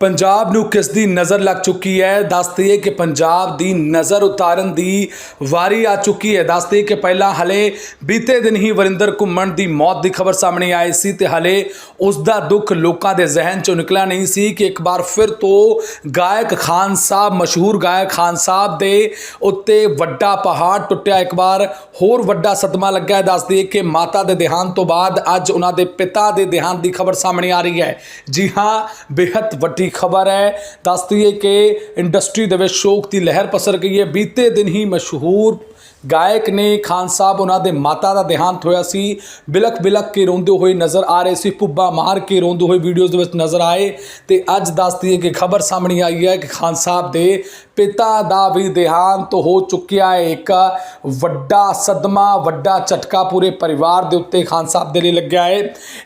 ਪੰਜਾਬ ਨੂੰ ਕਿਸ ਦੀ ਨਜ਼ਰ ਲੱਗ ਚੁੱਕੀ ਹੈ? ਦੱਸਦੇ ਹੈ ਕਿ ਪੰਜਾਬ ਦੀ ਨਜ਼ਰ ਉਤਾਰਨ ਦੀ ਵਾਰੀ ਆ ਚੁੱਕੀ ਹੈ। ਦੱਸਦੇ ਕਿ ਪਹਿਲਾਂ ਹਲੇ ਬੀਤੇ ਦਿਨ ਹੀ ਵਰਿੰਦਰ ਘੁੰਮਣ ਦੀ ਮੌਤ ਦੀ ਖਬਰ ਸਾਹਮਣੇ ਆਈ ਸੀ ਤੇ ਹਲੇ ਉਸ ਦਾ ਦੁੱਖ ਲੋਕਾਂ ਦੇ ਜ਼ਿਹਨ ਚੋਂ ਨਿਕਲਿਆ ਨਹੀਂ ਸੀ ਕਿ ਇੱਕ ਵਾਰ ਫਿਰ ਤੋਂ ਗਾਇਕ ਖਾਨ ਸਾਹਿਬ, ਮਸ਼ਹੂਰ ਗਾਇਕ ਖਾਨ ਸਾਹਿਬ ਦੇ ਉੱਤੇ ਵੱਡਾ ਪਹਾੜ ਟੁੱਟਿਆ। ਇੱਕ ਵਾਰ ਹੋਰ ਵੱਡਾ ਸਦਮਾ ਲੱਗਾ ਹੈ ਦੱਸਦੇ ਕਿ ਮਾਤਾ ਦੇ ਦੇਹਾਂਤ ਤੋਂ ਬਾਅਦ ਅੱਜ ਉਹਨਾਂ ਦੇ ਪਿਤਾ ਦੇ ਦੇਹਾਂਤ ਦੀ ਖਬਰ ਸਾਹਮਣੇ ਆ ਰਹੀ ਹੈ। ਜੀ ਹਾਂ ਬੇहद ਵੱਡੀ ਖਬਰ ਹੈ। ਦੱਸਦੀ ਹੈ ਕਿ ਇੰਡਸਟਰੀ ਦੇ ਵਿੱਚ ਸ਼ੋਕ ਦੀ ਲਹਿਰ ਪਸਰ ਗਈ ਹੈ। ਬੀਤੇ ਦਿਨ ਹੀ ਮਸ਼ਹੂਰ ਗਾਇਕ ਨੇ ਖਾਨ ਸਾਹਿਬ ਉਹਨਾਂ ਦੇ ਮਾਤਾ ਦਾ ਦੇਹਾਂਤ ਹੋਇਆ ਸੀ। ਬਿਲਕ ਬਿਲਕ ਕੇ ਰੋਂਦੇ ਹੋਏ ਨਜ਼ਰ ਆ ਰਹੇ ਸੀ। ਪੁੱਬਾ ਮਾਰ ਕੇ ਰੋਂਦੇ ਹੋਏ ਵੀਡੀਓਜ਼ ਦੇ ਵਿੱਚ ਨਜ਼ਰ ਆਏ ਤੇ ਅੱਜ ਦੱਸਦੀ ਹੈ ਕਿ ਖਬਰ ਸਾਹਮਣੇ ਆਈ ਹੈ ਕਿ ਖਾਨ ਸਾਹਿਬ ਦੇ ਪਿਤਾ ਦਾ ਵੀ ਦੇਹਾਂਤ ਹੋ ਚੁੱਕਿਆ ਹੈ। ਇੱਕ ਵੱਡਾ ਸਦਮਾ, ਵੱਡਾ ਝਟਕਾ ਪੂਰੇ ਪਰਿਵਾਰ ਦੇ ਉੱਤੇ ਖਾਨ ਸਾਹਿਬ ਦੇ ਲਈ ਲੱਗਿਆ ਹੈ।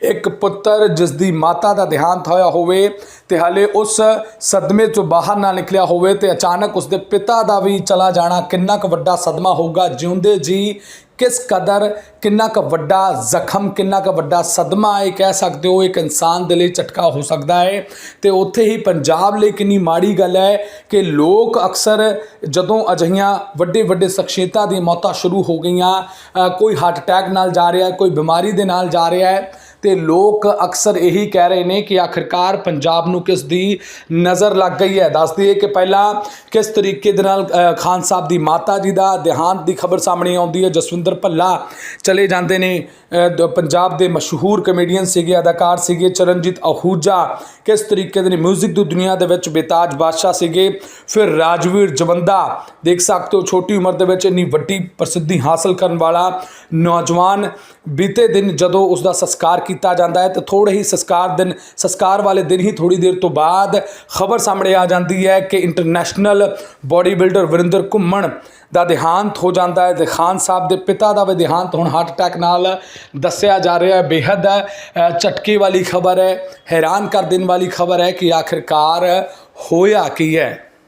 ਇੱਕ ਪੁੱਤਰ ਜਿਸ ਦੀ ਮਾਤਾ ਦਾ ਦੇਹਾਂਤ ਹੋਇਆ ਹੋਵੇ ਤੇ ਹਲੇ ਉਸ ਸਦਮੇ ਤੋਂ ਬਾਹਰ ਨਾ ਨਿਕਲਿਆ ਹੋਵੇ ਤੇ ਅਚਾਨਕ ਉਸ ਦੇ ਪਿਤਾ ਦਾ ਵੀ ਚਲਾ ਜਾਣਾ ਕਿੰਨਾ ਕੁ ਵੱਡਾ ਸਦਮਾ ਹੋਊਗਾ ਜਿਉਂਦੇ ਜੀ, ਕਿਸ ਕਦਰ ਕਿੰਨਾ ਕੁ ਵੱਡਾ ਜ਼ਖਮ, ਕਿੰਨਾ ਕੁ ਵੱਡਾ ਸਦਮਾ ਇਹ ਕਹਿ ਸਕਦੇ ਹੋ, ਇੱਕ ਇਨਸਾਨ ਦੇ ਲਈ ਝਟਕਾ ਹੋ ਸਕਦਾ ਹੈ। ਤੇ ਉੱਥੇ ਹੀ ਪੰਜਾਬ ਲਈ ਕਿੰਨੀ ਮਾੜੀ ਗੱਲ ਹੈ ਕਿ ਲੋਕ ਅਕਸਰ ਜਦੋਂ ਅਜਿਹੀਆਂ ਵੱਡੇ ਵੱਡੇ ਸ਼ਖਸੀਅਤਾਂ ਦੀਆਂ ਮੌਤਾਂ ਸ਼ੁਰੂ ਹੋ ਗਈਆਂ ਕੋਈ ਹਾਰਟ ਅਟੈਕ ਨਾਲ ਜਾ ਰਿਹਾ ਹੈ ਕੋਈ ਬਿਮਾਰੀ ਦੇ ਨਾਲ ਜਾ ਰਿਹਾ ਹੈ ਤੇ ਲੋਕ ਅਕਸਰ ਇਹੀ ਕਹਿ ਰਹੇ ਨੇ ਕਿ ਆਖਿਰਕਾਰ ਪੰਜਾਬ ਨੂੰ ਕਿਸ ਦੀ ਨਜ਼ਰ ਲੱਗ ਗਈ ਹੈ। ਦੱਸ ਹੈ ਕਿ ਪਹਿਲਾਂ ਕਿਸ ਤਰੀਕੇ ਦੇ ਨਾਲ ਖਾਨ ਸਾਹਿਬ ਦੀ ਮਾਤਾ ਜੀ ਦਾ ਦੇਹਾਂਤ ਦੀ ਖਬਰ ਸਾਹਮਣੇ ਆਉਂਦੀ ਹੈ। ਜਸਵਿੰਦਰ ਭੱਲਾ ਚਲੇ ਜਾਂਦੇ ਨੇ। ਦ- ਪੰਜਾਬ ਦੇ ਮਸ਼ਹੂਰ ਕਮੇਡੀਅਨ ਸੀਗੇ, ਅਦਾਕਾਰ ਸੀਗੇ ਚਰਨਜੀਤ ਅਹੂਜਾ। ਕਿਸ ਤਰੀਕੇ ਦੇ ਨੇ? ਮਿਊਜ਼ਿਕ ਦੀ ਦੁਨੀਆ ਦੇ ਵਿੱਚ ਬੇਤਾਜ ਬਾਦਸ਼ਾਹ ਸੀਗੇ। ਫਿਰ ਰਾਜਵੀਰ ਜਵੰਦਾ, ਦੇਖ ਸਕਦੇ ਹੋ ਛੋਟੀ ਉਮਰ ਦੇ ਵਿੱਚ ਇੰਨੀ ਵੱਡੀ ਪ੍ਰਸਿੱਧੀ ਹਾਸਲ ਕਰਨ ਵਾਲਾ ਨੌਜਵਾਨ ਬੀਤੇ ਦਿਨ ਜਦੋਂ ਉਸ ਦਾ ਸੰਸਕਾਰ ਕੀਤਾ ਜਾਂਦਾ ਹੈ ਤੇ ਥੋੜੇ ਹੀ ਸੰਸਕਾਰ ਦਿਨ, ਸੰਸਕਾਰ ਵਾਲੇ ਦਿਨ ਹੀ ਥੋੜੀ ਦੇਰ ਤੋਂ ਬਾਅਦ ਖਬਰ ਸਾਹਮਣੇ ਆ ਜਾਂਦੀ ਹੈ ਕਿ ਇੰਟਰਨੈਸ਼ਨਲ ਬਾਡੀ ਬਿਲਡਰ ਵਰਿੰਦਰ ਘੁੰਮਣ ਦਾ ਦੇਹਾਂਤ ਹੋ ਜਾਂਦਾ ਹੈ ਤੇ ਖਾਨ ਸਾਹਿਬ ਦੇ ਪਿਤਾ ਦਾ ਵੀ ਦੇਹਾਂਤ ਹੁਣ ਹਾਰਟ ਅਟੈਕ ਨਾਲ ਦੱਸਿਆ ਜਾ ਰਿਹਾ ਹੈ। ਬੇहद ਝਟਕੇ ਵਾਲੀ ਖਬਰ ਹੈ, ਹੈਰਾਨ ਕਰ ਦੇਣ ਵਾਲੀ ਖਬਰ ਹੈ ਕਿ ਆਖਿਰਕਾਰ ਹੋਇਆ ਕੀ ਹੈ।